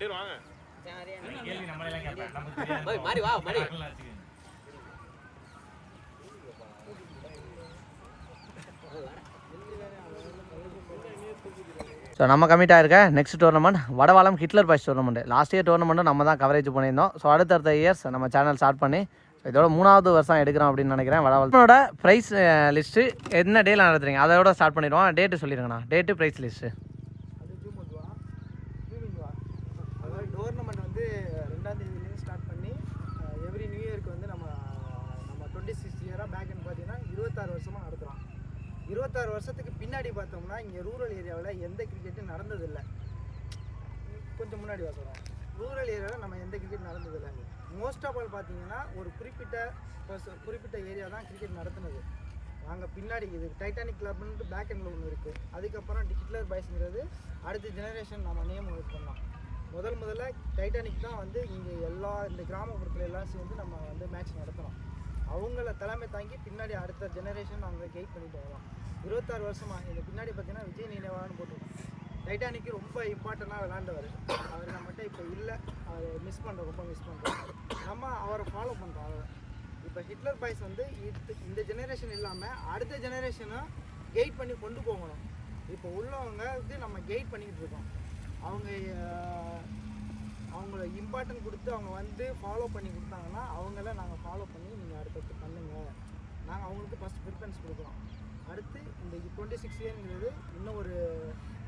ரெண்டு பேரும் வாங்க. கேள்வி நம்மளே எல்லாம் கேட்பேன் நமக்கு தெரியாது ஓய், மாறி வா, மாறி. வச்சுக்கோங்க. ஸோ நம்ம கமிட் ஆயிருக்க next tournament Vadavalam Hitler boys tournament last year டோர்னமெண்ட்டும் நம்ம தான் கவரேஜ் பண்ணியிருந்தோம். ஸோ அடுத்தடுத்த இயர்ஸ் நம்ம சேனல் ஸ்டார்ட் பண்ணி so இதோட மூணாவது வருஷம் எடுக்கிறோம் அப்படின்னு நினைக்கிறேன். வடவாளத்தோட ப்ரைஸ் லிஸ்ட்டு என்ன டேல நடத்துறீங்க? அதோட ஸ்டார்ட் பண்ணிடுவோம். டேட்டு சொல்லிடுங்கண்ணா டேட்டு ப்ரைஸ் லிஸ்ட்டு அது ஜூம் வா ஜூமிங் வா அதாவது டோர்னமெண்ட் வந்து ரெண்டாம் தேதியிலேருந்து ஸ்டார்ட் பண்ணி எவ்ரி நியூ இயருக்கு வந்து நம்ம நம்ம டுவெண்ட்டி சிக்ஸ் இயராக பேக் பார்த்தீங்கன்னா இருபத்தாறு வருஷமாக நடத்துகிறோம் இருபத்தாறு வருஷத்துக்கு பின்னாடி பார்த்தோம்னா இங்கே ரூரல் ஏரியாவில் எந்த கிரிக்கெட்டும் நடந்ததில்லை. கொஞ்சம் முன்னாடி வா சொல்கிறேன் ரூரல் ஏரியாவில் நம்ம எந்த கிரிக்கெட் நடந்ததில்லை. மோஸ்ட் ஆஃப் ஆல் பார்த்தீங்கன்னா ஒரு குறிப்பிட்ட குறிப்பிட்ட ஏரியா தான் கிரிக்கெட் நடத்துனது. நாங்கள் பின்னாடி இது டைட்டானிக் கிளப்னு பேக் எண்டில் ஒன்று இருக்குது அதுக்கப்புறம் ஹிட்லர் பாய்ஸ்ங்கிறது அடுத்த ஜெனரேஷன் நம்ம நேம் ஒர்க் பண்ணோம். முதல் முதல்ல டைட்டானிக் தான் வந்து இங்கே எல்லா இந்த கிராமப்புறத்தில் எல்லாம் சேர்ந்து நம்ம வந்து மேட்ச் நடத்துகிறோம் அவங்கள தலைமை தாங்கி பின்னாடி அடுத்த ஜெனரேஷன் நாங்கள் கெயிட் பண்ணிட்டு வரோம் இருபத்தாறு வருஷமா. இதுக்கு பின்னாடி பார்த்தீங்கன்னா விஜய் நினைவான்னு போட்டிருக்கோம் டைட்டானிக்கு ரொம்ப இம்பார்ட்டண்ட்டாக விளாண்டவர் அவர் நம்மகிட்ட இப்போ இல்லை. அவர் மிஸ் பண்ணுறோம் ரொம்ப மிஸ் பண்ணுறோம் நம்ம அவரை ஃபாலோ பண்ணுறோம் அவரை இப்போ ஹிட்லர் பாய்ஸ் வந்து இது இந்த ஜெனரேஷன் இல்லாமல் அடுத்த ஜெனரேஷனை கெயிட் பண்ணி கொண்டு போகணும். இப்போ உள்ளவங்க வந்து நம்ம கெயிட் பண்ணிக்கிட்டு இருக்கோம். அவங்க அவங்கள இம்பார்ட்டன்ட் கொடுத்து அவங்க வந்து ஃபாலோ பண்ணி கொடுத்தாங்கன்னா அவங்கள நாங்கள் ஃபாலோ பண்ணி நீங்கள் அடுத்தடுத்து பண்ணுங்கள் நாங்கள் அவங்களுக்கு ஃபஸ்ட் ப்ரிஃபரன்ஸ் கொடுக்குறோம். அடுத்து இந்த டுவெண்ட்டி சிக்ஸ் இயர்ங்கிறது இன்னும் ஒரு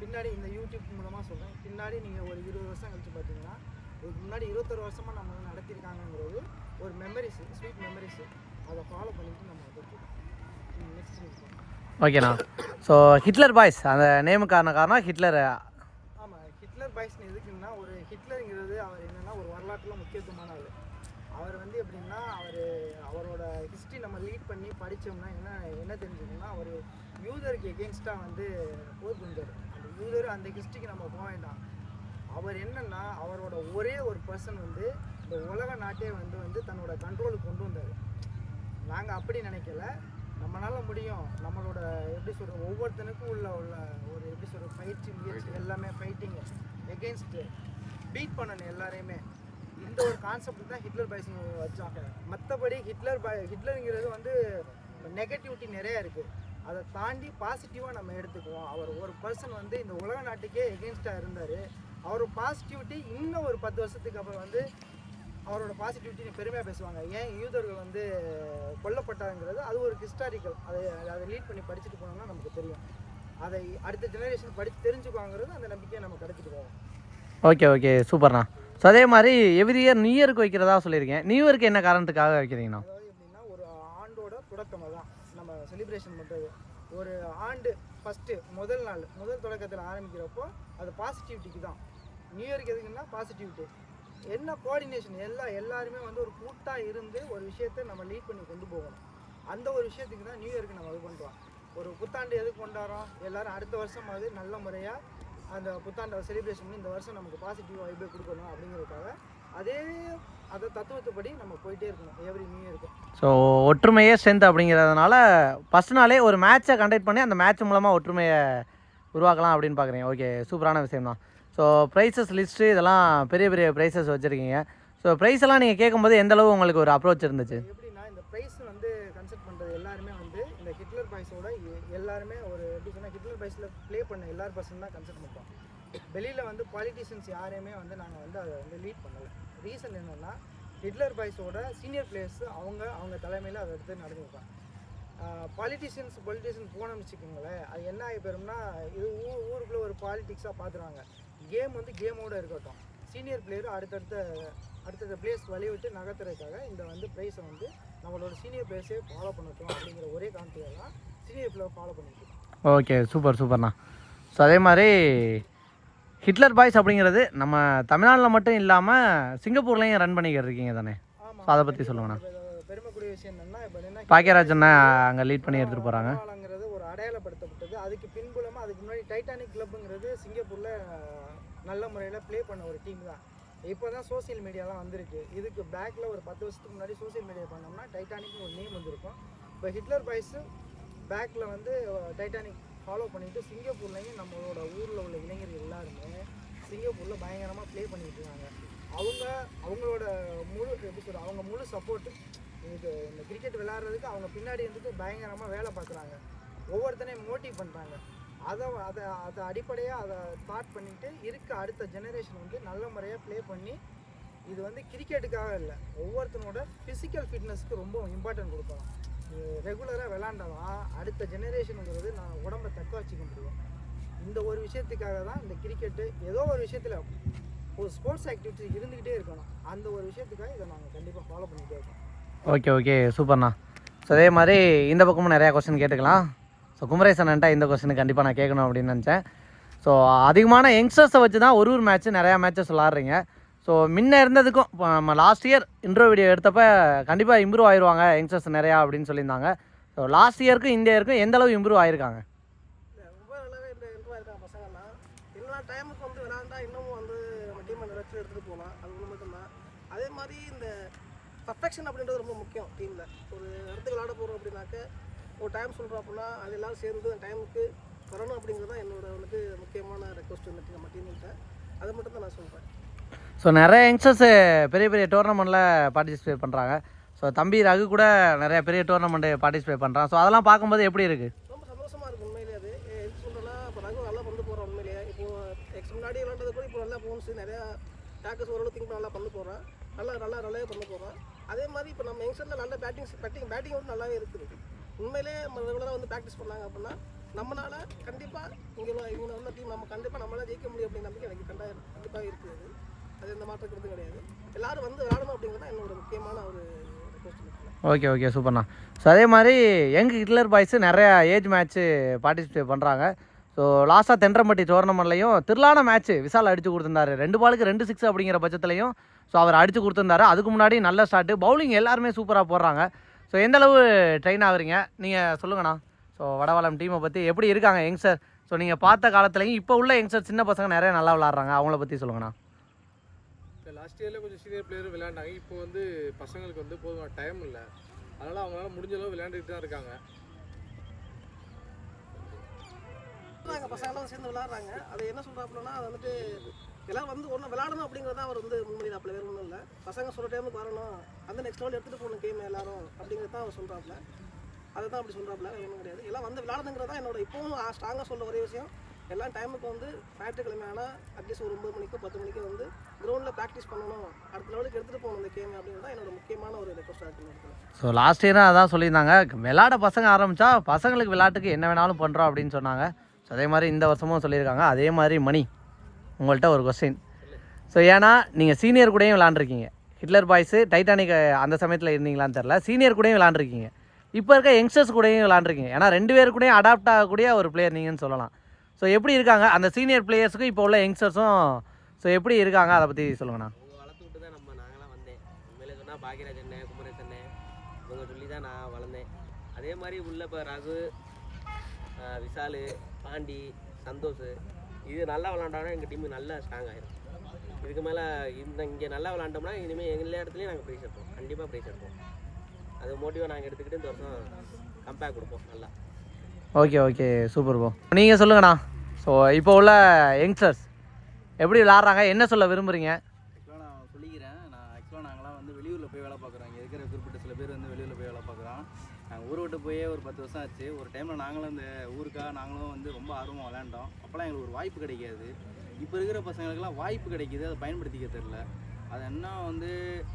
பின்னாடி இந்த யூடியூப் மூலமாக சொல்கிறேன் பின்னாடி நீங்கள் ஒரு இருபது வருஷம் கழிச்சு பார்த்தீங்கன்னா இதுக்கு முன்னாடி இருபத்தொரு வருஷமாக நம்ம வந்து நடத்தியிருக்காங்கங்கிறது ஒரு மெமரிஸ் ஸ்வீட் மெமரிஸ் அதை ஃபாலோ பண்ணிட்டு நம்ம வந்துருக்கோம் நெக்ஸ்ட் ஓகேண்ணா ஸோ ஹிட்லர் பாய்ஸ் அந்த நேமுக்கான காரணம் ஹிட்லர் ஆமாம் ஹிட்லர் பாய்ஸ்னு எதுக்குன்னா ஒரு ஹிட்லருங்கிறது அவர் என்னன்னா ஒரு வரலாற்றில் முக்கியத்துவமான ஆள். அவர் வந்து எப்படின்னா அவர் ஹிஸ்ட்ரி நம்ம லீட் பண்ணி படித்தோம்னா என்ன என்ன தெரிஞ்சுக்கணும்னா அவர் யூதருக்கு எகென்ஸ்டாக வந்து போர் புரிஞ்சார். அந்த யூதர் அந்த ஹிஸ்ட்ரிக்கு நம்ம போக வேண்டாம். அவர் என்னன்னா அவரோட ஒரே ஒரு பர்சன் வந்து இந்த உலக நாட்டே வந்து வந்து தன்னோட கண்ட்ரோலுக்கு கொண்டு வந்தார். நாங்கள் அப்படி நினைக்கல. நம்மளால முடியும். நம்மளோட எப்படி சொல்கிறது ஒவ்வொருத்தனுக்கும் உள்ள உள்ள ஒரு எப்படி பயிற்சி முயற்சி எல்லாமே ஃபைட்டிங் எகென்ஸ்ட் பீட் பண்ணணும் எல்லாரையுமே. இந்த ஒரு கான்செப்ட் தான் ஹிட்லர் பாய்ஸ் வச்சாங்க. மற்றபடி ஹிட்லர் பாய் ஹிட்லருங்கிறது வந்து நெகட்டிவிட்டி நிறைய இருக்குது அதை தாண்டி பாசிட்டிவாக நம்ம எடுத்துக்குவோம். அவர் ஒரு பர்சன் வந்து இந்த உலக நாட்டுக்கே எகென்ஸ்டாக இருந்தார். அவர் பாசிட்டிவிட்டி இன்னும் ஒரு பத்து வருஷத்துக்கு அப்புறம் வந்து அவரோட பாசிட்டிவிட்டி பெருமையாக பேசுவாங்க. ஏன் யூதர்கள் வந்து கொல்லப்பட்டாங்கிறது அது ஒரு ஹிஸ்டாரிக்கல் அதை அதை லீட் பண்ணி படிச்சுட்டு போனோம்னா நமக்கு தெரியும். அதை அடுத்த ஜெனரேஷன் படித்து தெரிஞ்சுக்குவாங்கிறது அந்த நம்பிக்கையை நம்ம கடத்திட்டு போவோம். ஓகே ஓகே சூப்பர்ண்ணா ஸோ அதே மாதிரி எவ்ரி இயர் நியூ இயருக்கு வைக்கிறதா சொல்லியிருக்கேன். நியூ இயருக்கு என்ன காரணத்துக்காக வைக்கிறீங்கண்ணா? எப்படின்னா ஒரு ஆண்டோட தொடக்கம் தான் நம்ம செலிப்ரேஷன் பண்ணுறது ஒரு ஆண்டு ஃபஸ்ட்டு முதல் நாள் முதல் தொடக்கத்தில் ஆரம்பிக்கிறப்போ அது பாசிட்டிவிட்டிக்கு தான். நியூ இயர்க்கு எதுக்குன்னா பாசிட்டிவிட்டி என்ன கோஆர்டினேஷன் எல்லா எல்லாருமே வந்து ஒரு கூட்டாக இருந்து ஒரு விஷயத்தை நம்ம லீட் பண்ணி கொண்டு போகணும். அந்த ஒரு விஷயத்துக்கு தான் நியூ இயர்க்கு நம்ம இது பண்ணுறோம் ஒரு புத்தாண்டு எதுக்கு கொண்டாடுறோம்? எல்லாரும் அடுத்த வருஷம் அது நல்ல முறையாக அந்த புத்தாண்டை செலிப்ரேஷன் பண்ணி இந்த வருஷம் நமக்கு பாசிட்டிவ் வைபே கொடுக்கணும் அப்படிங்கிறதுக்காக அதே அதை தத்துவத்தைப்படி நம்ம போயிட்டே இருக்கணும். எவ்ரி நியூ இயருக்கு ஸோ ஒற்றுமையே ஸ்ட்ரென்த் அப்படிங்கிறதுனால ஃபஸ்ட் நாளே ஒரு மேட்சை கண்டக்ட் பண்ணி அந்த மேட்ச் மூலமாக ஒற்றுமையை உருவாக்கலாம் அப்படின்னு பார்க்குறீங்க ஓகே சூப்பரான விஷயம் தான் ஸோ ப்ரைஸஸ் லிஸ்ட்டு இதெல்லாம் பெரிய பெரிய ப்ரைஸஸ் வச்சுருக்கீங்க. ஸோ ப்ரைஸ் எல்லாம் நீங்கள் கேட்கும்போது எந்த அளவு உங்களுக்கு ஒரு அப்ரோச் இருந்துச்சு எப்படின்னா இந்த ப்ரைஸ் வந்து கன்சல்ட் பண்ணுறது எல்லாருமே வந்து இந்த ஹிட்லர் பாய்ஸோட எல்லாருமே ஒரு எப்படி வாய்ஸில் ப்ளே பண்ண எல்லார் பர்சன் தான் கன்சல்ட் பண்ணுறோம் வெளியில் வந்து பாலிட்டிஷியன்ஸ் யாரையுமே வந்து நாங்கள் வந்து அதை வந்து லீட் பண்ணலை. ரீசன் என்னென்னா ஹிட்லர் பாய்ஸோட சீனியர் பிளேயர்ஸ் அவங்க அவங்க தலைமையில் அதை எடுத்து நடந்துருப்பாங்க பாலிட்டிஷியன்ஸ் பொலிட்டிஷியன் போனோம்னு வச்சுக்கோங்களேன் அது என்ன ஆகி போயிரும்னா இது ஊர் ஊருக்குள்ளே ஒரு பாலிட்டிக்ஸாக பார்த்துருவாங்க கேம் வந்து கேமோடு இருக்கட்டும். சீனியர் பிளேயர் அடுத்தடுத்த அடுத்தடுத்த பிளேஸ் வழி விட்டு நகர்த்துறதுக்காக இந்த வந்து ப்ரைஸை வந்து நம்மளோட சீனியர் பிளேயர்ஸே ஃபாலோ பண்ணட்டும் அப்படிங்கிற ஒரே காரணத்துக்காக தான் சீனியர் பிளேயர் ஃபாலோ பண்ணிட்டு ஓகே சூப்பர் சூப்பர்ண்ணா. ஸோ அதே மாதிரி ஹிட்லர் பாய்ஸ் அப்படிங்கிறது நம்ம தமிழ்நாட்டில் மட்டும் இல்லாமல் சிங்கப்பூர்லேயும் ரன் பண்ணிக்கிட்டு இருக்கீங்க தானே? ஸோ அதை பற்றி சொல்லுங்கண்ணா. இப்ப பெருமைக்குரிய விஷயம் என்னன்னா இப்போ என்ன பாக்கியராஜ் அண்ணா அங்கே லீட் பண்ணி எடுத்துகிட்டு போகிறாங்க ஒரு அடையாளப்படுத்தப்பட்டது. அதுக்கு பின்புலமாக அதுக்கு முன்னாடி டைட்டானிக் கிளப்புங்கிறது சிங்கப்பூரில் நல்ல முறையில் ப்ளே பண்ண ஒரு டீம் தான். இப்போ தான் சோஷியல் மீடியாலாம் வந்திருக்கு. இதுக்கு பேக்கில் ஒரு பத்து வருஷத்துக்கு முன்னாடி சோஷியல் மீடியா பண்ணோம்னா டைட்டானிக்னு ஒரு நேம் வந்திருக்கும். இப்போ ஹிட்லர் பாய்ஸு பேக்கில் வந்து டைட்டானிக் ஃபாலோ பண்ணிவிட்டு சிங்கப்பூர்லேயும் நம்மளோட ஊரில் உள்ள இளைஞர்கள் எல்லாருமே சிங்கப்பூரில் பயங்கரமாக ப்ளே பண்ணிட்டு இருக்காங்க அவங்க அவங்களோட முழு எப்படி சொல்கிற அவங்க முழு சப்போர்ட்டு இது இந்த கிரிக்கெட் விளாட்றதுக்கு அவங்க பின்னாடி இருந்துட்டு பயங்கரமாக வேலை பார்க்குறாங்க. ஒவ்வொருத்தனையும் மோட்டிவ் பண்ணுறாங்க அதை அதை அதை அடிப்படையாக அதை ஸ்டார்ட் பண்ணிவிட்டு இருக்க அடுத்த ஜெனரேஷன் வந்து நல்ல முறையாக ப்ளே பண்ணி இது வந்து கிரிக்கெட்டுக்காக இல்லை ஒவ்வொருத்தனோட ஃபிசிக்கல் ஃபிட்னஸ்க்கு ரொம்ப இம்பார்ட்டன்ட் கொடுக்கணும் ரெகுலராக விளாண்டாதான் அடுத்த ஜெனரேஷனுங்கிறது நான் உடம்ப தக்க வச்சுக்க முடியும் இந்த ஒரு விஷயத்துக்காக தான் இந்த கிரிக்கெட்டு ஏதோ ஒரு விஷயத்தில் ஒரு ஸ்போர்ட்ஸ் ஆக்டிவிட்டி இருந்துக்கிட்டே இருக்கணும். அந்த ஒரு விஷயத்துக்காக இதை நாங்கள் கண்டிப்பாக ஃபாலோ பண்ணிகிட்டே இருக்கோம். ஓகே ஓகே சூப்பர்ண்ணா ஸோ அதே மாதிரி இந்த பக்கமும் நிறையா கொஸ்டின் கேட்டுக்கலாம். ஸோ குமரேசன்ட்டா இந்த கொஸ்டின் கண்டிப்பாக நான் கேட்கணும் அப்படின்னு நினச்சேன். ஸோ அதிகமான யங்ஸ்டர்ஸை வச்சு தான் ஒரு ஒரு மேட்ச்சு நிறையா மேட்சஸ் விளாட்றீங்க. ஸோ முன்ன இருந்ததுக்கும் இப்போ நம்ம லாஸ்ட் இயர் இன்ட்ரோ வீடியோ எடுத்தப்ப கண்டிப்பாக இம்ப்ரூவ் ஆயிடுவாங்க யங்ஸ்டர்ஸ் நிறையா அப்படின்னு சொல்லியிருந்தாங்க. ஸோ லாஸ்ட் இயருக்கும் இந்த இயருக்கும் எந்த அளவு இம்ப்ரூவ் ஆயிருக்காங்க? ரொம்ப இம்ப்ரூவ் எல்லா டைமுக்கு வந்து விளாண்டா இன்னமும் வந்து நம்ம டீமை நிறைய எடுத்துகிட்டு போகலாம். அது ஒன்று மட்டும்தான். அதே மாதிரி இந்த பர்ஃபெக்ஷன் அப்படின்றது ரொம்ப முக்கியம் டீமில் ஒரு இடத்துக்கு விளாட போகிறோம் அப்படின்னாக்க ஒரு டைம் சொல்கிறோம் அப்படின்னா அது எல்லாரும் சேர்ந்து அந்த டைமுக்கு வரணும் அப்படிங்கிறது தான் என்னோட வந்து முக்கியமான ரெக்வஸ்ட் வந்துட்டு நம்ம டீம்கிட்ட அதை மட்டும் தான் நான் சொல்கிறேன் ஸோ நிறைய யங்ஸ்டர்ஸு பெரிய பெரிய டோர்னமெண்ட்டில் பார்ட்டிசிபேட் பண்ணுறாங்க ஸோ தம்பி ரகு கூட நிறைய பெரிய டோர்னமெண்ட்டு பார்ட்டிசிபேட் பண்ணுறான் ஸோ அதெல்லாம் பார்க்கும்போது எப்படி இருக்குது ரொம்ப சந்தோஷமாக இருக்கு உண்மையிலே அது. எ- எதுக்கு சொல்றேன்னா இப்போ ரகு நல்லா பண்ணி போகிறோம் உண்மையிலேயே. இப்போ எக்ஸ் முன்னாடி விளாண்டது கூட இப்போ நல்லா போன்ஸ் நிறையா டேக்கர்ஸ் ஓரளவு திங்க் நல்லா பண்ண போகிறோம் நல்லா நல்லா நல்லாவே பண்ண போகிறேன் அதே மாதிரி இப்போ நம்ம யங்ஸ்டரில் நல்ல பேட்டிங் பேட்டிங் பேட்டிங் வந்து நல்லாவே இருக்குது. உண்மையிலே நம்ம ரெகுலராக வந்து ப்ராக்டிஸ் பண்ணாங்க அப்படின்னா நம்மளால கண்டிப்பாக இங்கே இவங்க உள்ள டீம் நம்ம கண்டிப்பாக நம்மளால் ஜெயிக்க முடியும் அப்படின்னு நம்பிக்கை எனக்கு கண்டாயிரம் கண்டிப்பாக இருக்குது. அது எந்த மாற்றம் கருத்து கிடையாது. எல்லாரும் வந்து விளாடணும் அப்படிங்கிறது தான் என்னோட முக்கியமான ஒரு ஓகே ஓகே சூப்பர்ண்ணா ஸோ அதே மாதிரி யங் ஹிட்லர் பாய்ஸு நிறையா ஏஜ் மேட்ச்சு பார்ட்டிசிபேட் பண்ணுறாங்க ஸோ லாஸ்ட்டாக தென்றம்பட்டி டோர்னமெண்ட்லையும் திருளான மேட்ச்சு விசால் அடித்து கொடுத்துருந்தாரு. ரெண்டு பாலுக்கு ரெண்டு சிக்ஸ் அப்படிங்கிற பட்சத்துலையும் ஸோ அவர் அடித்து கொடுத்துருந்தாரு. அதுக்கு முன்னாடி நல்ல ஸ்டார்ட்டு பவுலிங் எல்லாருமே சூப்பராக போடுறாங்க. ஸோ எந்தளவு ட்ரெயின் ஆகுறீங்க? நீங்கள் சொல்லுங்கண்ணா ஸோ வடவாளம் டீமை பற்றி எப்படி இருக்காங்க யங்ஸ்டர் ஸோ நீங்கள் பார்த்த காலத்துலையும் இப்போ உள்ள யங்ஸ்டர் சின்ன பசங்க நிறைய நல்லா விளாட்றாங்க அவங்கள பற்றி சொல்லுங்கண்ணா ஃபஸ்ட் இயரில் கொஞ்சம் சீனியர் பிளேயர் விளையாண்டாங்க. இப்போ வந்து பசங்களுக்கு வந்து போதுமான டைம் இல்லை. அதனால் அவங்களால முடிஞ்ச அளவு விளையாண்டுட்டு தான் இருக்காங்க. நாங்கள் பசங்களாம் சேர்ந்து விளாட்றாங்க அது என்ன சொல்கிறாப்புலன்னா அது வந்துட்டு எல்லாம் வந்து ஒன்று விளாடணும் அப்படிங்கிறத அவர் வந்து முன்மொழிதாப்புல வேறு ஒன்றும் இல்லை. பசங்க சொல்கிற டைமுக்கு வரணும். அந்த நெக்ஸ்ட் லெவல் எடுத்துகிட்டு போகணும் கேம் எல்லாரும் அப்படிங்கிறது தான் அவர் சொல்கிறாப்புல அதை தான் அப்படி சொல்கிறாப்புல ஒன்றும் கிடையாது. எல்லாம் வந்து விளாடுங்கிறது தான் என்னோட இப்போவும் ஸ்ட்ராங்காக சொல்ல ஒரே விஷயம். எல்லா டைமுக்கு வந்து ஞாயிற்றுக்கிழமை ஆனால் அட்லீஸ்ட் ஒரு ஒன்பது மணிக்கு பத்து மணிக்கு வந்து கிரவுண்டில் ப்ராக்டிஸ் பண்ணணும். அடுத்த லெவலுக்கு எடுத்துகிட்டு போகணும் இந்த கேம் அப்படிங்கிறது தான் என்னோட முக்கியமான ஒரு ரெக்வஸ்ட்டாக இருக்குது ஸோ லாஸ்ட் இயரும் அதான் சொல்லியிருந்தாங்க. விளாட பசங்க ஆரம்பித்தா பசங்களுக்கு விளையாட்டுக்கு என்ன வேணாலும் பண்ணுறோம் அப்படின்னு சொன்னாங்க. ஸோ அதே மாதிரி இந்த வருஷமும் சொல்லியிருக்காங்க. அதே மாதிரி மணி உங்கள்கிட்ட ஒரு கொஸ்டின் ஸோ ஏன்னா நீங்கள் சீனியர் கூடயும் விளாண்டுருக்கீங்க ஹிட்லர் பாய்ஸு டைட்டானிக் அந்த சமயத்தில் இருந்தீங்களான்னு தெரில சீனியர் கூடயும் விளாண்டுருக்கீங்க இப்போ இருக்க யங்ஸ்டர்ஸ் கூடயும் விளாண்டுருக்கீங்க ஏன்னா ரெண்டு பேர் கூடயும் அடாப்ட் ஆகக்கூடிய ஒரு பிளேயர் நீங்கன்னு சொல்லலாம். ஸோ எப்படி இருக்காங்க? அந்த சீனியர் பிளேயர்ஸுக்கும் இப்போ உள்ள யங்ஸ்டர்ஸும் ஸோ எப்படி இருக்காங்க? அதை பற்றி சொல்லுங்கண்ணா. வளர்த்து விட்டு தான் நம்ம நாங்களாம் வந்தேன். உண்மையிலே சொன்னால் பாக்கியராஜ் அண்ணன் குமரேஷ் அண்ணன் இவங்க சொல்லி தான் நான் வளர்ந்தேன். அதே மாதிரி உள்ள இப்போ ரகு விசால் விஷாலு பாண்டி சந்தோஷ் இது நல்லா விளாண்டாலும் எங்கள் டீம் நல்லா ஸ்ட்ராங் ஆகிடும் இதுக்கு மேலே இந்த இங்கே நல்லா விளாண்டோம்னா இனிமேல் எல்லா இடத்துலையும் நாங்கள் ப்ரைஸ் எடுப்போம் கண்டிப்பாக ப்ரைஸ் எடுப்போம் அது மோட்டிவாக நாங்கள் எடுத்துக்கிட்டு இந்த வருஷம் கம்பேக் கொடுப்போம் நல்லா. ஓகே ஓகே சூப்பர் ப்ரோ நீங்கள் சொல்லுங்கண்ணா. ஸோ இப்போ உள்ள யங்ஸ்டர்ஸ் எப்படி விளாட்றாங்க? என்ன சொல்ல விரும்புகிறீங்க ஆக்சுவலாக நான் சொல்லிக்கிறேன். நான் ஆக்சுவலாக நாங்களாம் வந்து வெளியூரில் போய் வேலை பார்க்குறோம். இங்கே இருக்கிற குறிப்பிட்ட சில பேர் வந்து வெளியூரில் போய் வேலை பார்க்குறோம் நாங்கள் ஊரை விட்டு போயே ஒரு பத்து வருஷம் ஆச்சு. ஒரு டைமில் நாங்களும் இந்த ஊருக்காக நாங்களும் வந்து ரொம்ப ஆர்வமாக விளையாண்டோம். அப்போலாம் எங்களுக்கு ஒரு வாய்ப்பு கிடைக்காது. இப்போ இருக்கிற பசங்களுக்கெல்லாம் வாய்ப்பு கிடைக்கிது. அதை பயன்படுத்திக்க தெரில அது என்ன வந்து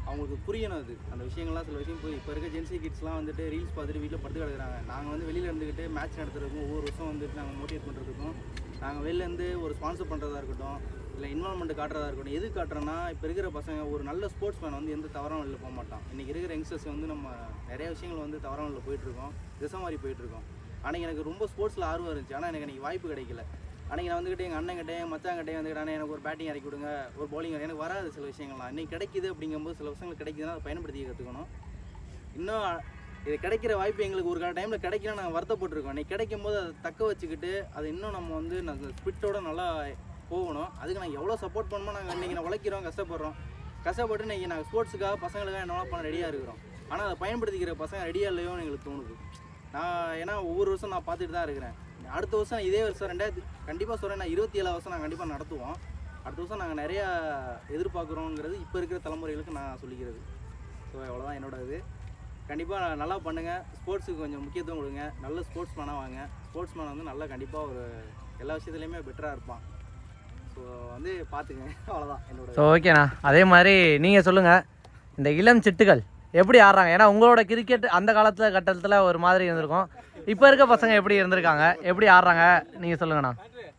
அவங்களுக்கு புரியணும் அது. அந்த விஷயங்கள்லாம் சில விஷயம் போய் இப்போ இருக்க ஜென்சி கிட்ஸ்லாம் வந்துட்டு ரீல்ஸ் பார்த்துட்டு வீட்டில் படுத்து கிடக்குறாங்க. நாங்கள் வந்து வெளியில் இருந்துக்கிட்டு மேட்ச் நடத்துறதுக்கும் ஒவ்வொரு வருஷம் வந்துட்டு நாங்கள் மோட்டிவேட் பண்ணுறதுக்கும் நாங்கள் வெளிலேருந்து ஒரு ஸ்பான்சர் பண்ணுறதா இருக்கட்டும் இல்லை இன்வால்மெண்ட் காட்டுறதா இருக்கட்டும் எது காட்டுறோன்னா இப்போ இருக்கிற பசங்க ஒரு நல்ல ஸ்போர்ட்ஸ் மேன் வந்து எந்த தவறான வெளியில் போக மாட்டான். இன்றைக்கி இருக்கிற யங்ஸ்டர்ஸ் வந்து நம்ம நிறைய விஷயங்கள் வந்து தவறான வெளியில் போயிட்டுருக்கோம் திசை மாதிரி போயிட்டுருக்கோம் அன்றைக்கி எனக்கு ரொம்ப ஸ்போர்ட்ஸில் ஆர்வம் இருந்துச்சு. ஆனால் எனக்கு அன்றைக்கி வாய்ப்பு கிடைக்கல. அன்றைக்கி நான் வந்துக்கிட்டு எங்கள் அண்ணன் கிட்டே மச்சான் வந்துக்கிட்டு எனக்கு ஒரு பேட்டிங் இறக்கி கொடுங்க ஒரு பவுலிங் எனக்கு வராது சில விஷயங்கள்லாம். இன்றைக்கி கிடைக்குது அப்படிங்கும்போது சில விஷயங்கள் கிடைக்குதுன்னா அதை பயன்படுத்தி கற்றுக்கணும் இன்னும் இது கிடைக்கிற வாய்ப்பு எங்களுக்கு ஒரு கால டைமில் கிடைக்கல நாங்கள் வருத்தப்பட்டுருக்கோம். இன்றைக்கி கிடைக்கும் போது அதை தக்க வச்சுக்கிட்டு அதை இன்னும் நம்ம வந்து நாங்கள் ஸ்பிட்டோட நல்லா போகணும். அதுக்கு நாங்கள் எவ்வளோ சப்போர்ட் பண்ணணுமோ நாங்கள் இன்றைக்கி நான் உழைக்கிறோம் கஷ்டப்படுறோம். கஷ்டப்பட்டு இன்றைக்கி நாங்கள் ஸ்போர்ட்ஸுக்காக பசங்களுக்காக என்ன பண்ண ரெடியாக இருக்கிறோம். ஆனால் அதை பயன்படுத்திக்கிற பசங்க ரெடியாக இல்லையோன்னு எங்களுக்கு தோணுது. நான் ஏன்னா ஒவ்வொரு வருஷம் நான் பார்த்துட்டு தான் இருக்கிறேன். அடுத்த வருஷம் இதே வருஷம் ரெண்டாயிரத்தி கண்டிப்பாக சொல்கிறேன் நான் இருபத்தி ஏழாவது வருஷம் நாங்கள் கண்டிப்பாக நடத்துவோம். அடுத்த வருஷம் நாங்கள் நிறையா எதிர்பார்க்குறோங்கிறது இப்போ இருக்கிற தலைமுறைகளுக்கு நான் சொல்லிக்கிறது. ஸோ அவ்வளோதான் என்னோட இது. கண்டிப்பாக நல்லா பண்ணுங்கள் ஸ்போர்ட்ஸுக்கு கொஞ்சம் முக்கியத்துவம் கொடுங்க. நல்ல ஸ்போர்ட்ஸ் மேனாக வாங்க. ஸ்போர்ட்ஸ் மேன் வந்து நல்லா கண்டிப்பாக ஒரு எல்லா விஷயத்துலையுமே பெட்டராக இருப்பான். ஸோ வந்து பார்த்துங்க அவ்வளோதான் என்னோட ஸோ ஓகேண்ணா அதே மாதிரி நீங்கள் சொல்லுங்கள் இந்த இளம் சிட்டுகள் எப்படி ஆடுறாங்க? ஏன்னா உங்களோட கிரிக்கெட் அந்த காலத்தில் கட்டத்தில் ஒரு மாதிரி இருந்திருக்கும். இப்போ இருக்க பசங்க எப்படி இருந்திருக்காங்க? எப்படி ஆடுறாங்க? நீங்கள் சொல்லுங்கண்ணா.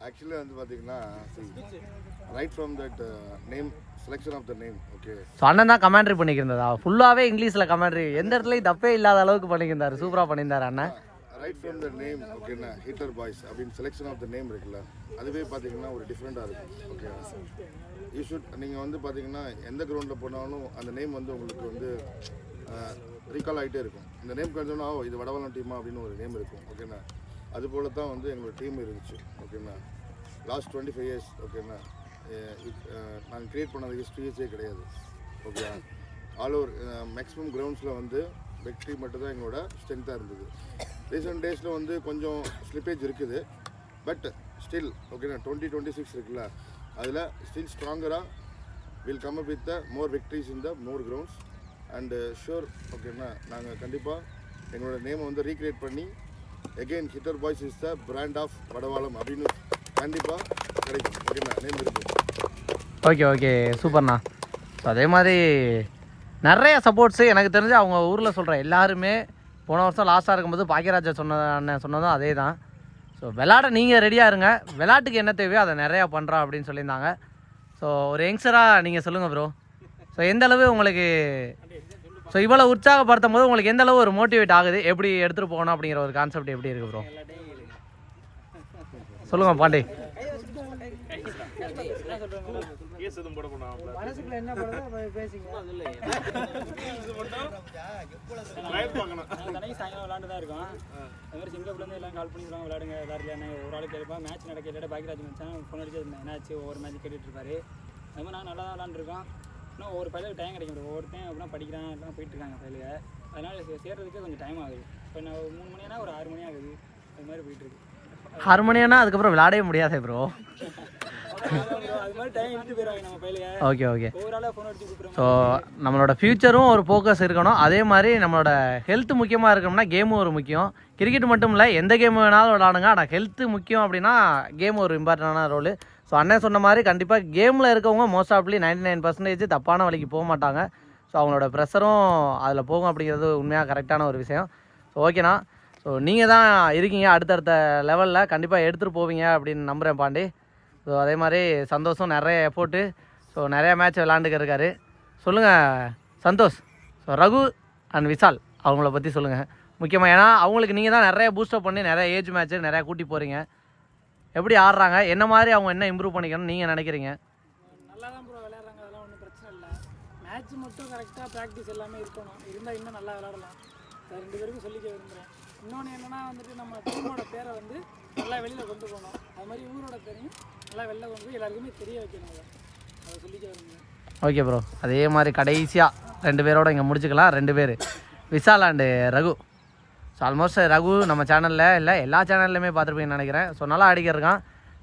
ஆக்சுவலி வந்து பார்த்தீங்கன்னா right from that name selection of the name okay so அண்ணன் தான் கமெண்ட்ரி பண்ணிக்கிறதா ஃபுல்லாகவே இங்கிலீஷில் கமெண்ட்ரி எந்த இடத்துலையும் தப்பே இல்லாத அளவுக்கு பண்ணியிருந்தாரு சூப்பராக பண்ணியிருந்தாரு அண்ணன். ரைட் ஃப்ரம் த நேம் ஓகேண்ணா ஹிட்டர் பாய்ஸ் அப்படின்னு செலெக்ஷன் ஆஃப் த நேம் இருக்குல்ல அதுவே பார்த்தீங்கன்னா ஒரு டிஃப்ரெண்ட்டாக இருக்கும் ஓகே யூ ஷுட் நீங்கள் வந்து பார்த்தீங்கன்னா எந்த கிரவுண்டில் போனாலும் அந்த நேம் வந்து உங்களுக்கு வந்து ரீகால் ஆகிட்டே இருக்கும். இந்த நேம் கழிச்சோன்னா ஓ இது வடவலம் டீமா அப்படின்னு ஒரு நேம் இருக்கும். ஓகேண்ணா அது போல தான் வந்து எங்களோட டீம் இருந்துச்சு. ஓகேண்ணா லாஸ்ட் டுவெண்ட்டி ஃபைவ் இயர்ஸ் ஓகேண்ணா நாங்கள் க்ரியேட் பண்ணது ஹிஸ்ட்ரிஸே கிடையாது. ஓகே ஆல் ஓவர் மேக்ஸிமம் கிரவுண்ட்ஸில் வந்து வெற்றி மட்டும்தான் எங்களோட ஸ்ட்ரென்த்தாக இருந்தது. ரீசெண்ட் டேஸில் வந்து கொஞ்சம் ஸ்லிப்பேஜ் இருக்குது. பட் ஸ்டில் ஓகேண்ணா டுவெண்ட்டி டுவெண்ட்டி சிக்ஸ் இருக்குல்ல? அதில் still ஸ்ட்ராங்கராக will come up with the more victories in the more grounds and sure uh, ஓகேண்ணா நாங்கள் கண்டிப்பாக எங்களோட நேமை வந்து ரீக்ரியேட் பண்ணி again hitter boys is the brand of Vadavalam அப்படின்னு கண்டிப்பாக கிடைக்கும். ஓகேண்ணா நேம் இருக்கும் ஓகே ஓகே சூப்பர்ண்ணா ஸோ அதே மாதிரி நிறைய சப்போர்ட்ஸு எனக்கு தெரிஞ்சு அவங்க ஊரில் சொல்கிற எல்லாருமே போன வருஷம் லாஸ்ட்டாக இருக்கும்போது பாக்கியராஜா சொன்ன அண்ணன் சொன்னதும் அதே தான் ஸோ விளாட நீங்கள் ரெடியாக இருங்க. விளாட்டுக்கு என்ன தேவையோ அதை நிறையா பண்ணுறோம் அப்படின்னு சொல்லியிருந்தாங்க. ஸோ ஒரு யங்ஸ்டராக நீங்கள் சொல்லுங்கள் ப்ரோ ஸோ எந்த அளவு உங்களுக்கு ஸோ இவ்வளோ உற்சாகப்படுத்தும் போது உங்களுக்கு எந்த அளவு ஒரு மோட்டிவேட் ஆகுது? எப்படி எடுத்துகிட்டு போகணும் அப்படிங்கிற ஒரு கான்செப்ட் எப்படி இருக்குது ப்ரோ சொல்லுங்கள் பாண்டி. மனசுக்குள்ள என்ன படுதோ அதை பேசுங்க தனிக்கு சாயங்காலம் விளாண்டு தான் இருக்கோம் அது மாதிரி சிங்கப்பூர்லேருந்து எல்லாம் கால் பண்ணிடுவாங்க விளாடுங்க எல்லாரும் என்ன ஒரு ஆள் கேட்பா மேட்ச் நடக்க இல்லாட்ட பாக்கியராஜ் மச்சான் ஃபோன் அடிச்சு அது என்னாச்சு ஒவ்வொரு மேட்ச் கேட்டுட்டு இருப்பாரு. அது மாதிரி நாங்கள் நல்லா தான் விளாண்டுருக்கோம் இன்னும் ஒவ்வொரு பையலுக்கு டைம் கிடைக்க முடியும் ஒவ்வொருத்தையும் அப்படின்னா படிக்கிறான் எல்லாம் போயிட்டு இருக்காங்க பையலுக அதனால சே- சேர்றதுக்கு கொஞ்சம் டைம் ஆகுது. இப்போ நான் ஒரு மூணு மணினா ஒரு ஆறு மணி ஆகுது. அது மாதிரி போயிட்டு இருக்கு ஹார்மோனியம்னா அதுக்கப்புறம் விளாடவே முடியாதே ப்ரோ ஓகே ஓகே ஸோ நம்மளோட ஃப்யூச்சரும் ஒரு ஃபோக்கஸ் இருக்கணும். அதே மாதிரி நம்மளோட ஹெல்த் முக்கியமாக இருக்கணும்னா கேமும் ஒரு முக்கியம். கிரிக்கெட் மட்டும் இல்லை எந்த கேம் வேணாலும் விளாடுங்க ஆனால் ஹெல்த்து முக்கியம் அப்படின்னா கேம் ஒரு இம்பார்ட்டண்டான ரோல் ஸோ அண்ணன் சொன்ன மாதிரி கண்டிப்பாக கேமில் இருக்கவங்க most awfully ninety nine percentage தப்பான வழிக்கு போக மாட்டாங்க. ஸோ அவங்களோட ப்ரெஷரும் அதில் போகும் அப்படிங்கிறது உண்மையாக கரெக்டான ஒரு விஷயம். ஸோ ஓகேண்ணா ஸோ நீங்கள் தான் இருக்கீங்க அடுத்தடுத்த லெவலில் கண்டிப்பாக எடுத்துகிட்டு போவீங்க அப்படின்னு நம்புகிறேன் பாண்டி. ஸோ அதே மாதிரி சந்தோஷம் நிறைய எஃபோர்ட்டு ஸோ நிறையா மேட்ச் விளாண்டுக்க இருக்காரு. சொல்லுங்கள் சந்தோஷ். ஸோ ரகு அண்ட் விஷால் அவங்கள பற்றி சொல்லுங்கள் முக்கியமாக ஏன்னா அவங்களுக்கு நீங்கள் தான் நிறைய பூஸ்டப் பண்ணி நிறைய ஏஜ் மேட்ச்சு நிறையா கூட்டி போகிறீங்க எப்படி ஆடுறாங்க? என்ன மாதிரி அவங்க என்ன இம்ப்ரூவ் பண்ணிக்கணும்னு நீங்கள் நினைக்கிறீங்க? நல்லா தான் ப்ரோ விளையாடுறாங்க. அதெல்லாம் ஒன்றும் பிரச்சனை இல்லை. மேட்ச் மட்டும் கரெக்டாக ப்ராக்டிஸ் எல்லாமே இருக்கணும். இருந்தால் இன்னும் நல்லா விளையாடலாம். அது ரெண்டு பேருக்கும் சொல்லிக்க விரும்புகிறேன் இன்னொன்று என்னென்னா வந்துட்டு நம்ம டீமோட பேரை வந்து நல்லா வெளியில் கொண்டு போகணும். அது மாதிரி ஊரோட பேரையும் நல்லா வெளில கொண்டு போய் எல்லாருக்குமே தெரிய வைக்கணும் அதை. அதை சொல்லிக்க விரும்புகிறேன் ஓகே ப்ரோ அதே மாதிரி கடைசியாக ரெண்டு பேரோட இங்கே முடிச்சுக்கலாம். ரெண்டு பேர். Vishal and Ragu. So almost Ragu நம்ம சேனலில் இல்லை எல்லா சேனல்லையுமே பார்த்துருப்பீங்கன்னு நினைக்கிறேன். ஸோ நல்லா அடிக்கிறக்கான்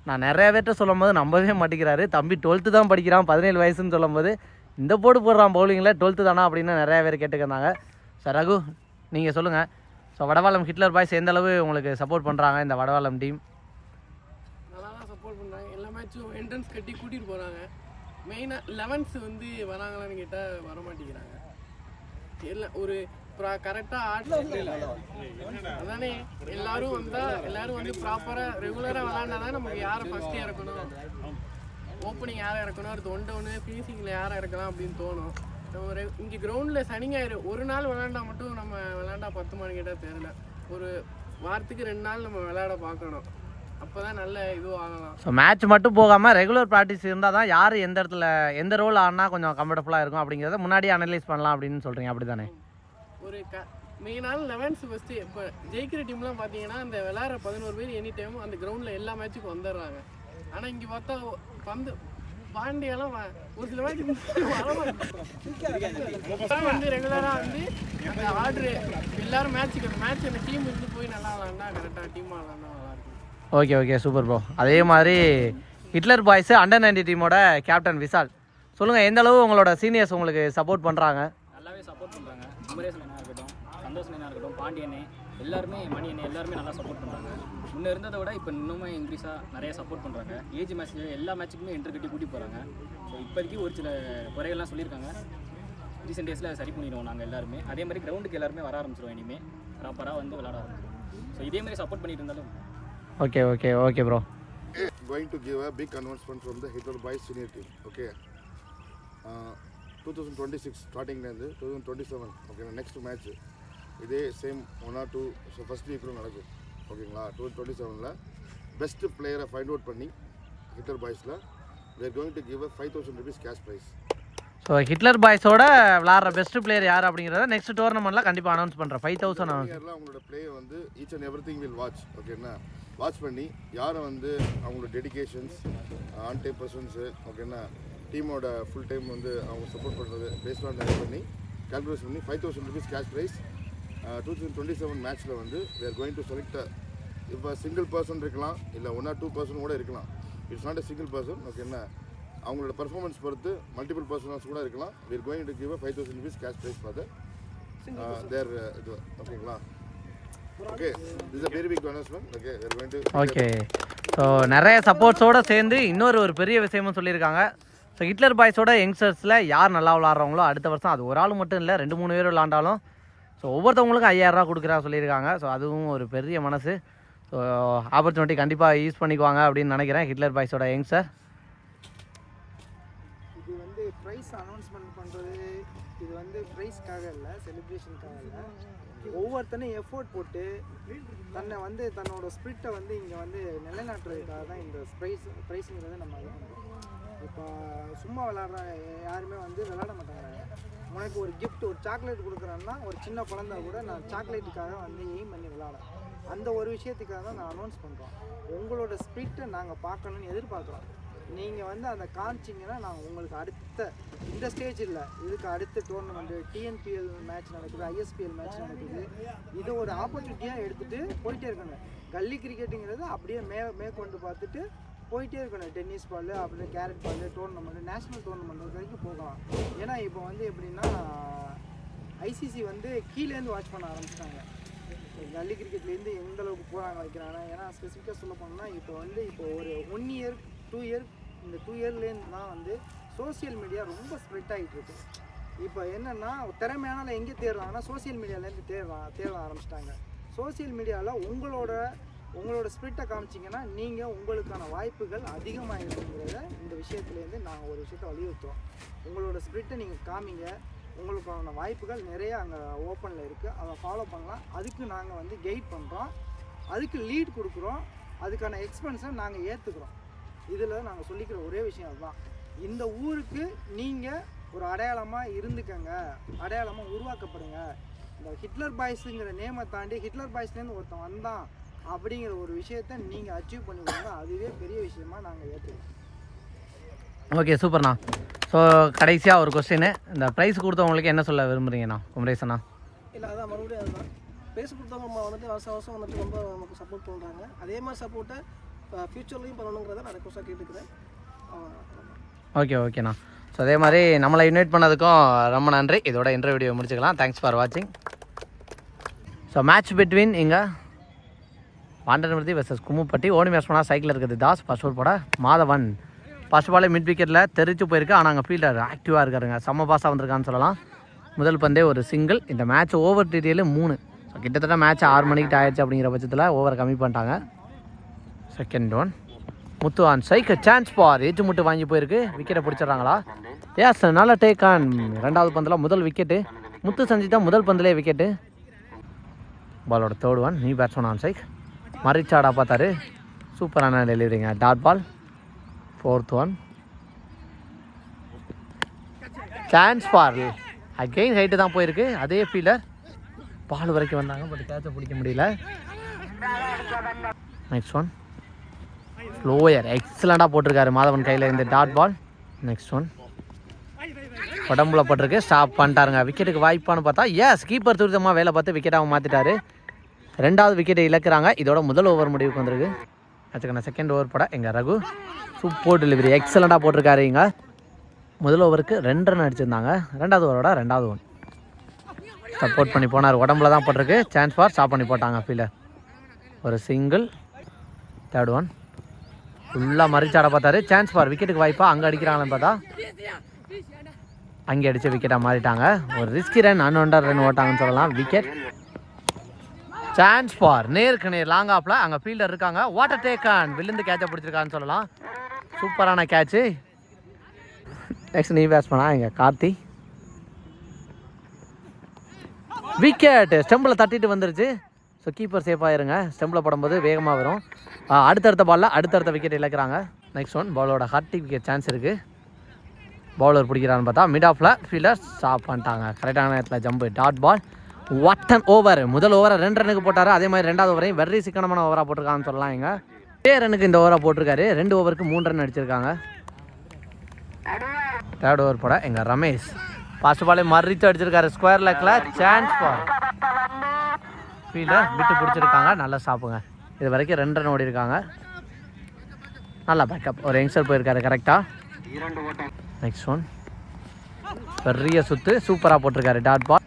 நான் நிறைய பேர்கிட்ட சொல்லும் போது நம்பவே மாட்டேங்கிறாரு. தம்பி டுவெல்த்து தான் படிக்கிறான் பதினேழு வயசுன்னு சொல்லும்போது இந்த போடு போடுறான் பவுலிங்கில் டுவெல்த்து தானா அப்படின்னு நிறைய பேர் கேட்டுக்கிறாங்க ஸோ ரகு நீங்கள் சொல்லுங்கள் ஸோ வடவாளம் ஹிட்லர் பாய்ஸ் எந்த அளவு உங்களுக்கு சப்போர்ட் பண்ணுறாங்க இந்த வடவாளம் டீம் நல்லா தான் சப்போர்ட் பண்ணுறாங்க எல்லா மேட்சும் என்ட்ரன்ஸ் கட்டி கூட்டிகிட்டு போகிறாங்க மெயினாக லெவன்ஸ் வந்து வராங்களான்னு கேட்டால் வர மாட்டேங்கிறாங்க. இல்லை ஒரு கரெக்டாக ஆடல அதானே எல்லாரும் வந்தால் எல்லாரும் வந்து ப்ராப்பராக ரெகுலராக விளாண்டா தான் நமக்கு யாரை ஃபஸ்ட்டு இறக்கணும்? ஓப்பனிங் யாரை இறக்கணும்? அடுத்து ஒன் டவுனு ஃபினிஷிங்கில் யாரை இறக்கலாம் அப்படின்னு தோணும். நம்ம இங்கே கிரவுண்டில் சனி ஞாயிறு ஒரு நாள் விளாண்டா மட்டும் நம்ம விளாண்டா பத்துமான்னு கேட்டால் தெரியல. ஒரு வாரத்துக்கு ரெண்டு நாள் நம்ம விளையாட பார்க்கணும். அப்போ தான் நல்ல இதுவும் ஆகலாம். ஸோ மேட்ச் மட்டும் போகாமல் ரெகுலர் ப்ராக்டிஸ் இருந்தால் தான் யார் எந்த இடத்துல எந்த ரோல் ஆடினா கொஞ்சம் கம்ஃபர்டபுளாக இருக்கும் அப்படிங்கிறத முன்னாடியே அனலைஸ் பண்ணலாம் அப்படின்னு சொல்கிறீங்க அப்படி தானே ஒரு க மெயினான லெவன்ஸ் ஃபஸ்ட்டு இப்போ ஜெயிக்கிற டீம்லாம் பார்த்தீங்கன்னா அந்த விளையாடுற பதினோரு பேர் எனி டைம் அந்த கிரவுண்டில் எல்லா மேட்ச்சுக்கும் வந்துடுறாங்க. ஆனால் இங்கே பார்த்தா பந்து பாண்டியெல்லாம் ஒரு சில மேட்ச் வந்து ரெகுலராக வந்து அந்த ஆர்டரு எல்லாரும் மேட்ச்சுக்கு மேட்ச் அந்த டீம் இருந்து போய் நல்லா விளாண்டா கரெக்டாக டீமாக விளாண்டா நல்லாயிருக்கும் ஓகே ஓகே சூப்பர் ப்ரோ அதே மாதிரி ஹிட்லர் பாய்ஸ் அண்டர் நைன்டி டீமோட கேப்டன் விசால் சொல்லுங்கள் எந்த அளவு உங்களோட சீனியர்ஸ் உங்களுக்கு சப்போர்ட் பண்ணுறாங்க நல்லாவே சப்போர்ட் பண்ணுறாங்க குமரேசன் அண்ணா இருக்கட்டும் சந்தோஷ் பாண்டியண்ணே எல்லாருமே மணி அண்ணே எல்லாருமே நல்லா சப்போர்ட் பண்ணுறாங்க முன்ன இருந்ததை விட இப்போ இன்னுமே இன்க்ரீஸாக நிறைய சப்போர்ட் பண்ணுறாங்க ஏஜ் மேட்ச் எல்லா மேட்ச்சுக்குமே என்ட்ரு கட்டி கூட்டி போகிறாங்க ஸோ இப்போதைக்கு ஒரு சில குறைகள்லாம் சொல்லியிருக்காங்க. ரீசெண்ட் டேஸில் சரி பண்ணிடுவோம் நாங்கள் எல்லாருமே. அதே மாதிரி கிரவுண்டுக்கு எல்லாருமே வர ஆரம்பிச்சிருவோம் இனிமேல் ப்ராப்பராக வந்து விளாட ஆரம்பிச்சிருவோம் ஸோ இதே மாதிரி சப்போர்ட் பண்ணிட்டு இருந்தாலும் okay okay okay bro going to give a big announcement from the Hitler Boys senior team. Okay. Uh, 2026 starting இருந்து டூ தௌசண்ட் டுவெண்ட்டி இதே same one or two so first வீக்கில் நடக்கும். ஓகேங்களா டூ டுவெண்ட்டி செவனில் best பிளேயரை find out பண்ணி Hitler பாய்ஸில் we're going to give a five thousand rupees cash prize so Hitler பாய்ஸோட விளாட்ற best player யார் அப்படிங்கிறத நெக்ஸ்ட் டோர்னமெண்ட்டில் கண்டிப்பாக அனௌன்ஸ் பண்ணுறேன் ஃபைவ் தௌசண்ட் அனௌன்ஸ் இயரில் அவங்களோட பிளே வந்து each and everything will watch ஓகேண்ணா வாட்ச் பண்ணி யாரை வந்து அவங்களோட டெடிகேஷன்ஸ் ஆன் டைம் பர்சன்ஸு ஓகேண்ணா டீமோட ஃபுல் டைம் வந்து அவங்க சப்போர்ட் பண்ணுறது பேஸ்ட் ஆன் பண்ணி கால்குலேஷன் பண்ணி five thousand rupees cash prize two thousand twenty seven மேட்ச்சில் வந்து தேர் கோயிங் டு செலக்ட் இப்போ சிங்கிள் பர்சன் இருக்கலாம் இல்லை ஒன் ஆர் டூ பர்சன் கூட இருக்கலாம். It's not a single person ஓகேண்ணா அவங்களோட பர்ஃபார்மன்ஸ் பொறுத்து மல்டிபிள் பர்சன்ஸ் கூட இருக்கலாம். We are going to give a five thousand rupees cash prize for their இது ஓகேங்களா? Okay this a very big announcement okay we are going to okay so நிறைய சப்போர்ட்ஸோடு சேர்ந்து இன்னொரு ஒரு பெரிய விஷயமும் சொல்லியிருக்காங்க. ஸோ ஹிட்லர் பாய்ஸோட யங்ஸ்டர்ஸில் யார் நல்லா விளாட்றவங்களோ அடுத்த வருஷம் அது ஒரு ஆள் மட்டும் இல்லை ரெண்டு மூணு பேர் விளாண்டாலும் ஸோ ஒவ்வொருத்தவங்களுக்கும் ஐயாயிரரூவா கொடுக்குறா சொல்லியிருக்காங்க. ஸோ அதுவும் ஒரு பெரிய மனசு. ஸோ ஆப்பர்ச்சுனிட்டி கண்டிப்பாக யூஸ் பண்ணிக்குவாங்க அப்படின்னு நினைக்கிறேன். ஹிட்லர் பாய்ஸோட யங்ஸ்டர் இது வந்து ப்ரைஸ் அனௌன்ஸ்மெண்ட் பண்ணுறது இது வந்து ப்ரைஸ்க்காக இல்லை செலிப்ரேஷனுக்காக இல்லை. ஒவ்வொருத்தனையும் எஃபோர்ட் போட்டு தன்னை வந்து தன்னோட ஸ்பிரிட்டை வந்து இங்கே வந்து நிலைநாட்டுறதுக்காக தான் இந்த ப்ரைஸ் ப்ரைஸுங்கிறது நம்ம இப்போ சும்மா விளாட்ற யாருமே வந்து விளாட மாட்டாங்க. உனக்கு ஒரு கிஃப்ட் ஒரு சாக்லேட் கொடுக்குறேன்னா ஒரு சின்ன குழந்தை கூட நான் சாக்லேட்டுக்காக வந்து எய்ம் பண்ணி விளாடும் அந்த ஒரு விஷயத்துக்காக தான் நான் அனௌன்ஸ் பண்ணுறோம் உங்களோட ஸ்பிரிட்டை நாங்கள் பார்க்கணும்னு எதிர்பார்க்குறோம். நீங்கள் வந்து அதை காமிச்சிங்கன்னா நாங்கள் உங்களுக்கு அடுத்த இந்த ஸ்டேஜ் இல்லை. இதுக்கு அடுத்த டோர்னமெண்ட்டு டிஎன்பிஎல் மேட்ச் நடக்குது ஐஎஸ்பிஎல் மேட்ச் நடக்குது. இதை ஒரு ஆப்பர்ச்சுனிட்டியாக எடுத்துகிட்டு போயிட்டே இருக்கணும். கல்லி கிரிக்கெட்டுங்கிறது அப்படியே மே மேற்கொண்டு பார்த்துட்டு போயிட்டே இருக்கணும். டென்னிஸ் பால் அப்புறம் கேரட் பால் டோர்னமெண்ட் நேஷ்னல் டோர்னமெண்ட் வரைக்கும் போகலாம். ஏன்னா இப்போ வந்து எப்படின்னா ஐசிசி வந்து கீழேருந்து வாட்ச் பண்ண ஆரம்பிச்சிட்டாங்க. கல்லி கிரிக்கெட்லேருந்து எந்த அளவுக்கு போகிறாங்க வைக்கிறாங்க. ஏன்னா ஸ்பெசிஃபிக்காக சொல்ல போனோம்னா இப்போ வந்து இப்போ ஒரு ஒன் இயர் டூ இயர் இந்த டூ இயர்லேருந்து தான் வந்து சோஷியல் மீடியா ரொம்ப ஸ்ப்ரெட் ஆகிட்டு இருக்கு இப்போ என்னென்னா திறமையானால எங்கே தேடுறாங்கன்னா சோஷியல் மீடியாலேருந்து தேடுறான் தேட ஆரம்பிச்சிட்டாங்க. சோஷியல் மீடியாவில் உங்களோட உங்களோட ஸ்பிரிட்டை காமிச்சிங்கன்னா நீங்கள் உங்களுக்கான வாய்ப்புகள் அதிகமாகிடுங்கிறத இந்த விஷயத்துலேருந்து நாங்கள் ஒரு விஷயத்தை வலியுறுத்துவோம் உங்களோட ஸ்பிரிட்டை நீங்கள் காமிங்க. உங்களுக்கான வாய்ப்புகள் நிறைய அங்கே ஓப்பனில் இருக்குது அதை ஃபாலோ பண்ணலாம். அதுக்கு நாங்கள் வந்து கைட் பண்ணுறோம் அதுக்கு லீட் கொடுக்குறோம். அதுக்கான எக்ஸ்பென்ஸை நாங்கள் ஏற்றுக்குறோம் இதில் நாங்கள் சொல்லிக்கிற ஒரே விஷயம் அதுதான். இந்த ஊருக்கு நீங்கள் ஒரு அடையாளமாக இருந்துக்கங்க. அடையாளமாக உருவாக்கப்படுங்க. இந்த ஹிட்லர் பாய்ஸுங்கிற நேமை தாண்டி ஹிட்லர் பாய்ஸ்லேருந்து ஒருத்தன் வந்தான். அப்படிங்கிற ஒரு விஷயத்த நீங்கள் அச்சீவ் பண்ணி கொடுங்க அதுவே பெரிய விஷயமா நாங்கள் ஏற்றுக்கிறோம் ஓகே சூப்பர்ண்ணா ஸோ கடைசியாக ஒரு கொஸ்டின் இந்த ப்ரைஸ் கொடுத்தவங்களுக்கு என்ன சொல்ல விரும்புகிறீங்கண்ணா குமரேசண்ணா இல்லை அதான் மறுபடியும் அதுதான். பேச கொடுத்தவங்க வந்துட்டு வருஷம் வருஷம் வந்துட்டு ரொம்ப நமக்கு சப்போர்ட் பண்ணுறாங்க அதே மாதிரி சப்போர்ட்டை ஃப்யூச்சர்லையும் பண்ணணுங்கிறத நான் ரெக்வஸ்ட்டாக கேட்டுக்கிறேன். ஓகே ஓகேண்ணா ஸோ அதே மாதிரி நம்மளை இன்வைட் பண்ணதுக்கும் ரொம்ப நன்றி. இதோட இன்டர்வியூ முடிச்சுக்கலாம். தேங்க்ஸ் ஃபார் வாட்சிங் ஸோ மேட்ச் பிட்வீன் இங்கே வாண்டர்மிருதி வெர்சஸ் கும்முப்பட்டி. ஓனி மேட்ச் சைக்கிள் இருக்குது தாஸ். ஃபர்ஸ்ட் ஓவர் போட. மாதவன். ஃபர்ஸ்ட் பாலே மிட் விக்கெட்டில் தெரிச்சு போயிருக்கு. ஆனால் அங்கே ஃபீல்டர் ஆக்டிவாக இருக்காருங்க. செம்ம பாஸாக வந்திருக்கான்னு சொல்லலாம். முதல் பந்தே ஒரு சிங்கிள் இந்த மேட்ச் ஓவர் டீட்டெயிலு மூணு. ஸோ கிட்டத்தட்ட மேட்ச் ஆறு மணிக்கிட்ட ஆயிடுச்சு அப்படிங்கிற பட்சத்தில் ஓவர் கம்மி பண்ணிட்டாங்க. Second one Muthu on side chance பார் ஏற்று முட்டு வாங்கி போயிருக்கு. விக்கெட்டை பிடிச்சிடுறாங்களா? ஏஸ் நல்ல டேக் ஆன் ரெண்டாவது பந்தில் முதல் விக்கெட்டு முத்து சஞ்சிதா முதல் பந்திலே விக்கெட்டு பாலோட தேர்ட் ஒன் நீ பேட்ஸ்மேன் ஆன் சைக் மறைச்சாடா பார்த்தாரு. சூப்பரான டெலிவரிங்க dot ball fourth one chance பார் அகெயின் ஹைட்டு தான் போயிருக்கு. அதே ஃபீலர் பால் வரைக்கும் வந்தாங்க பட் கேட்சை பிடிக்க முடியல. நெக்ஸ்ட் ஒன் ஸ்லோயர் எக்ஸலண்ட்டாக போட்டிருக்காரு மாதவன் கையில் இந்த டாட் பால் நெக்ஸ்ட் ஒன் உடம்புல பட்டிருக்கு. ஸ்டாப் பண்ணிட்டாருங்க. விக்கெட்டுக்கு வாய்ப்பான்னு பார்த்தா எஸ் கீப்பர் துரிதமாக வேலை பார்த்து விக்கெட்டாக மாற்றிட்டாரு ரெண்டாவது விக்கெட்டை இழக்கிறாங்க. இதோட முதல் ஓவர் முடிவுக்கு வந்திருக்கு. அதுக்கான செகண்ட் ஓவர் போட எங்கள் ரகு சூப்பர் டெலிவரி எக்ஸலண்ட்டாக போட்டிருக்காரு இங்கே. முதல் ஓவருக்கு ரெண்டு ரன் அடிச்சிருந்தாங்க. ரெண்டாவது ஓவரோட ரெண்டாவது ஒன் சப்போர்ட் பண்ணி போனார். உடம்புல தான் போட்டிருக்கு. சான்ஸ் ஃபார் ஸ்டாப் பண்ணி போட்டாங்க ஃபீல்டர் ஒரு சிங்கிள் தேர்ட் ஒன் ஃபுல்லாக மறிச்சாட பார்த்தாரு. சான்ஸ் ஃபார் விக்கெட்டுக்கு வாய்ப்பா அங்கே அடிக்கிறாங்கன்னு பார்த்தா அங்கே அடித்த விக்கெட்டாக மாறிட்டாங்க. ஒரு ரிஸ்கி ரன் அன்ஒண்டர் ரன் ஓட்டாங்கன்னு சொல்லலாம். விக்கெட் சான்ஸ் ஃபார் நேருக்கு நேர் லாங் ஆப்பில் அங்கே ஃபீல்டர் இருக்காங்க. வாட்டர் டேக்கன் விழுந்து கேட்சை பிடிச்சிருக்கான்னு சொல்லலாம். சூப்பரான கேட்சு நெக்ஸ்ட் நீ பேஸ் பண்ணா இங்கே கார்த்தி. விக்கெட் ஸ்டெம்பில் தட்டிட்டு வந்துருச்சு. ஸோ கீப்பர் சேஃபாக இருங்க. ஸ்டெம்பில் போடும்போது வேகமாக வரும். அடுத்தடுத்த பாலில் அடுத்தடுத்த விக்கெட் இழக்கிறாங்க. நெக்ஸ்ட் ஒன் பாலோட ஹார்டிக் விக்கெட் சான்ஸ் இருக்குது பவுலர் பிடிக்கிறான்னு பார்த்தா மிட் ஆஃபில் ஃபீல்டர் ஸ்டாப் பண்ணிட்டாங்க. கரெக்டான நேரத்தில் ஜம்பு டாட் பால் ஒட்டன் ஓவர் முதல் ஓவரை ரெண்டு ரனுக்கு போட்டார். அதே மாதிரி ரெண்டாவது ஓவரையும் வெரி சிக்கனமான ஓவராக போட்டிருக்காங்கன்னு சொல்லலாம் இங்க. ஏ ரனுக்கு இந்த ஓவராக போட்டிருக்காரு. ரெண்டு ஓவருக்கு மூணு ரன் அடிச்சிருக்காங்க. தேர்ட் ஓவர் போட எங்கள் ரமேஷ். ஃபர்ஸ்ட் பாலே மறித்து அடிச்சிருக்காரு. ஸ்கொயர் லெக்கில் சான்ஸ் பால் ஃபீல்டர் விட்டு பிடிச்சிருக்காங்க. நல்லா சாப்புங்க. இது வரைக்கும் ரெண்டு ரன் ஓடி இருக்காங்க. நல்லா பேக்கப் ஒரு யங்ஸ்டர் போயிருக்காரு. கரெக்டாக நெக்ஸ்ட் ஒன் பெரிய சுத்து. சூப்பராக போட்டிருக்காரு. டாட் பால்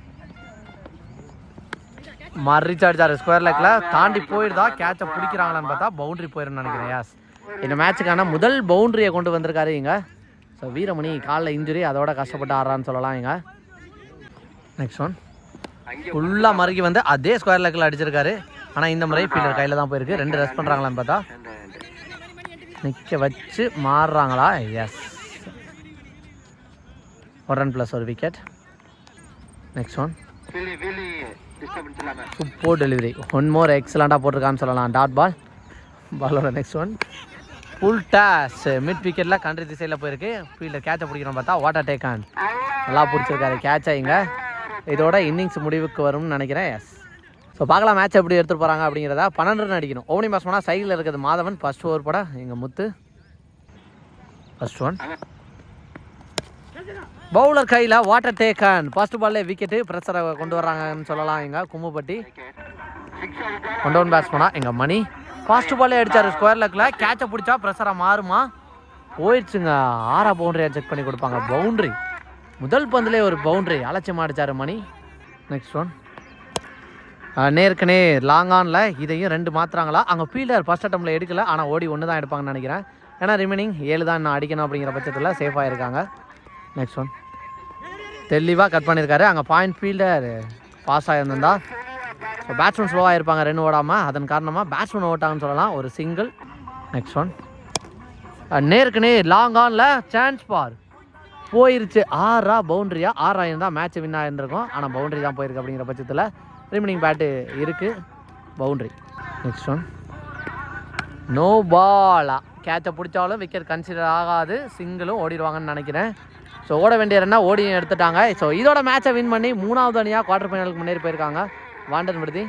மறிச்சு அடிச்சாரு ஸ்கொயர் லெக்கில் தாண்டி போயிடுதா கேட்சை பிடிக்கிறாங்களான்னு பார்த்தா பவுண்டரி போயிடும்னு நினைக்கிறேன் யாஸ் இந்த மேட்சுக்கான முதல் பவுண்டரியை கொண்டு வந்திருக்காரு இங்க. ஸோ வீரமணி காலில் இன்ஜுரி அதோட கஷ்டப்பட்டு ஆடுறான்னு சொல்லலாம் இங்க. நெக்ஸ்ட் ஒன் ஃபுல்லாக மறுக்கி வந்து அதே ஸ்கொயர் லெக்கில் அடிச்சிருக்காரு. ஆனால் இந்த முறை ஃபீல்டர் கையில் தான் போயிருக்கு. ரெண்டு ரெஸ்ட் பண்ணுறாங்களான்னு பார்த்தா. நிற்க வச்சு மாறுறாங்களா? எஸ் ஒரு ரன் ப்ளஸ் ஒரு wicket next one super delivery one more எக்ஸலண்ட்டாக போட்டிருக்கான்னு சொல்லலாம். டாட் பால் பாலோட next one full toss mid விக்கெட்டில் country திசையில் போயிருக்கு. ஃபீல்டர் கேட்சை பிடிக்கிறோம் பார்த்தா வாட்டர் டேக் ஆன் நல்லா பிடிச்சிருக்காரு. கேட்சை இங்கே. இதோட இன்னிங்ஸ் முடிவுக்கு வரும்னு நினைக்கிறேன். எஸ் ஸோ பார்க்கலாம் மேட்ச் எப்படி எடுத்துகிட்டு போகிறாங்க அப்படிங்கிறத. பன்னெண்டு ரன் அடிக்கணும் ஓவனி பாஸ் பண்ணால் சைடில் இருக்கிறது மாதவன். ஃபர்ஸ்ட் ஓவர் படம் எங்கள் முத்து. ஃபர்ஸ்ட் ஒன் பவுலர் கையில் வாட்டர் டேக்கன் ஃபர்ஸ்ட் பால்லே விக்கெட்டு ப்ரெஷரை கொண்டு வர்றாங்கன்னு சொல்லலாம் எங்கள் கும்முப்பட்டி. கொண்டு ஒன் பேட்ஸ் எங்கள் மணி. ஃபர்ஸ்ட் பால்லே அடித்தார் ஸ்கொயர் லெக்கில் கேட்சை பிடிச்சா ப்ரெஷராக மாறுமா? போயிடுச்சுங்க. ஆறா பவுண்டரியாக செக் பண்ணி கொடுப்பாங்க. பவுண்டரி முதல் பந்துலே ஒரு பவுண்டரி அலட்சியமாக அடித்தார் மணி. நெக்ஸ்ட் ஒன் நேருக்கு நேர். லாங் ஆனில் இதையும் ரெண்டு மாத்துறாங்களா? அங்கே ஃபீல்டர் ஃபர்ஸ்ட் அட்டம்ல எடுக்கல. ஆனால் ஓடி ஒன்று தான் எடுப்பாங்கன்னு நினைக்கிறேன். ஏன்னா ரிமைனிங் ஏழு தான் இன்னும் அடிக்கணும் அப்படிங்கிற பட்சத்தில் சேஃபாக இருக்காங்க நெக்ஸ்ட் ஒன் தெளிவாக கட் பண்ணியிருக்காரு. அங்கே பாயிண்ட் ஃபீல்டர் பாஸ் ஆகியிருந்தா ஸோ பேட்ஸ்மேன் ஸ்லோவாக இருப்பாங்க ரன் ஓடாமல் அதன் காரணமாக பேட்ஸ்மேன் ஓட்டாங்கன்னு சொல்லலாம். ஒரு சிங்கிள் நெக்ஸ்ட் ஒன் நேருக்கு நேர் லாங் ஆனில் சான்ஸ் பார். போயிருச்சு. ஆறா பவுண்ட்ரியா? ஆறாயிரம் தான் மேட்ச் வின் ஆகிருந்திருக்கும் ஆனால் பவுண்டரி தான் போயிருக்கு அப்படிங்கிற பட்சத்தில் ரிமைனிங் பேட்டு இருக்குது பவுண்ட்ரி நெக்ஸ்ட் ஒன் நோ பாலா கேட்சை பிடிச்சாலும் விக்கெட் கன்சிடர் ஆகாது. சிங்கிளும் ஓடிடுவாங்கன்னு நினைக்கிறேன். ஸோ ஓட வேண்டிய ரன்னா ஓடியும் எடுத்துட்டாங்க. ஸோ இதோட மேட்சை வின் பண்ணி மூணாவது அணியாக குவார்டர் ஃபைனலுக்கு முன்னேறி போயிருக்காங்க. வாண்டன் விடுதி